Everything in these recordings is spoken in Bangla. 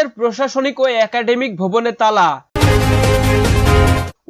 কুয়েটের প্রশাসনিক ও একাডেমিক ভবনে তালা।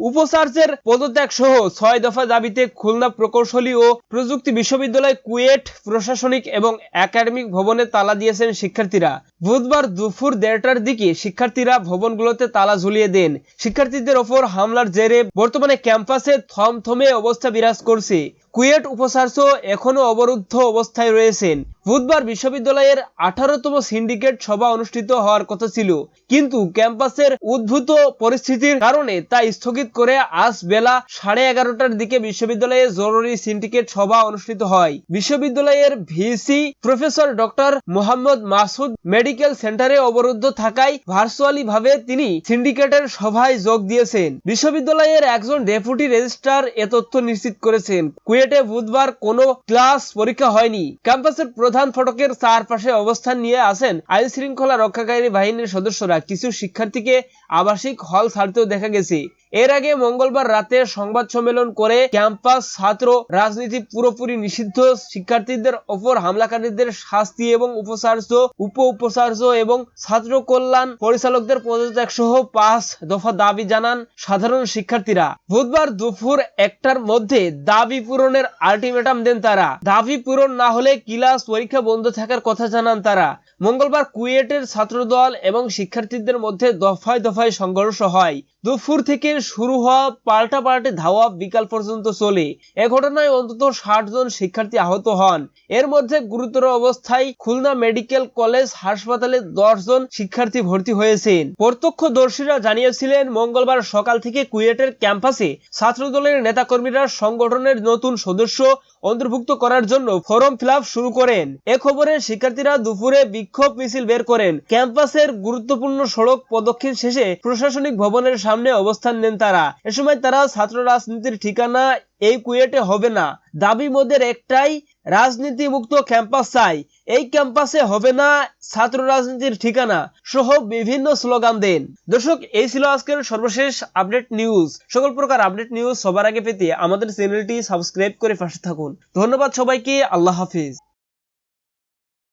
উপচার্যের পদত্যাগ সহ ছয় দফা দাবিতে খুলনা প্রকৌশলী ও প্রযুক্তি বিশ্ববিদ্যালয় কুয়েট প্রশাসনিক এবং একাডেমিক ভবনে তালা দিয়েছেন শিক্ষার্থীরা। বুধবার দুপুর দেড়টার দিকে শিক্ষার্থীরা ভবনগুলোতে তালা ঝুলিয়ে দেন। শিক্ষার্থীদের ওপর হামলার জেরে বর্তমানে ক্যাম্পাসে থমথমে অবস্থা বিরাজ করছে। কুয়েট উপাচার্য এখনও অবরুদ্ধ অবস্থায় রয়েছেন। বুধবার বিশ্ববিদ্যালয়ের আঠারোতম সিন্ডিকেট সভা অনুষ্ঠিত হওয়ার কথা ছিল। কিন্তু ক্যাম্পাসের উদ্ভূত পরিস্থিতির কারণে তা স্থগিত করে আজ বেলা সাড়ে এগারোটার দিকে বিশ্ববিদ্যালয়ে জরুরি সিন্ডিকেট সভা অনুষ্ঠিত হয়। বিশ্ববিদ্যালয়ের VC professor doctor Mohammad Masud medical সেন্টারে অবরুদ্ধ থাকায় ভার্চুয়ালি ভাবে তিনি সিন্ডিকেটের সভায় যোগ দিয়েছেন। বিশ্ববিদ্যালয়ের একজন ডেপুটি রেজিস্ট্রার এ তথ্য নিশ্চিত করেছেন। কুয়েটে বুধবার কোনো ক্লাস পরীক্ষা হয়নি। ক্যাম্পাসের প্রধান ফটকের চারপাশে অবস্থান নিয়ে আছেন আইন শৃঙ্খলা রক্ষাকারী বাহিনীর সদস্যরা। কিছু শিক্ষার্থীকে আবাসিক হল ছাড়তেও দেখা গেছে। এর আগে মঙ্গলবার রাতে সংবাদ সম্মেলন করে ক্যাম্পাস ছাত্র রাজনীতি পুরোপুরি নিষিদ্ধ। শিক্ষার্থীদের ওপর হামলাকারীদের শাস্তি এবং উপাচার্য উপ উপাচার্য এবং ছাত্র কল্যাণ পরিচালকদের পদত্যাগ সহ পাঁচ দফা দাবি জানান সাধারণ শিক্ষার্থীরা। বুধবার দুপুর একটার মধ্যে দাবি পূরণের আলটিমেটাম দেন তারা। দাবি পূরণ না হলে ক্লাস পরীক্ষা বন্ধ থাকার কথা জানান তারা। মঙ্গলবার কুয়েটের ছাত্রদল এবং শিক্ষার্থীদের মধ্যে দফায় দফায় সংঘর্ষ হয়। দুপুর থেকে শুরু হওয়া পাল্টা পাল্টে ধাওয়া বিকাল পর্যন্ত চলে। এ ঘটনায় অন্তত ষাট জন শিক্ষার্থী আহত হন। এর মধ্যে গুরুতর অবস্থায় খুলনা মেডিকেল কলেজ হাসপাতালে দশ জন শিক্ষার্থী ভর্তি হয়েছেন। প্রত্যক্ষদর্শীরা জানিয়েছিলেন, মঙ্গলবার সকাল থেকে কুয়েটের ক্যাম্পাসে ছাত্রদলের নেতাকর্মীরা সংগঠনের নতুন সদস্য অন্তর্ভুক্ত করার জন্য ফরম ফিল শুরু করেন। এ খবরে শিক্ষার্থীরা দুপুরে বিক্ষোভ মিছিল বের করেন। ক্যাম্পাসের গুরুত্বপূর্ণ সড়ক প্রদক্ষিণ শেষে প্রশাসনিক ভবনের সামনে অবস্থান নেন তারা, এ সময় তারা ছাত্র রাজনীতির ঠিকানা এই কুয়েটে হবে না। দাবি মোদের একটাই রাজনীতি মুক্ত ক্যাম্পাস চাই। এই ক্যাম্পাসে হবে না ছাত্র রাজনীতির ঠিকানা, সহ বিভিন্ন স্লোগান দেন। দর্শক, এই ছিল আজকের সর্বশেষ আপডেট নিউজ। সকল প্রকার আপডেট নিউজ সবার আগে পেতে আমাদের চ্যানেলটি সাবস্ক্রাইব করে পাশে থাকুন। ধন্যবাদ সবাইকে, আল্লাহ হাফিজ।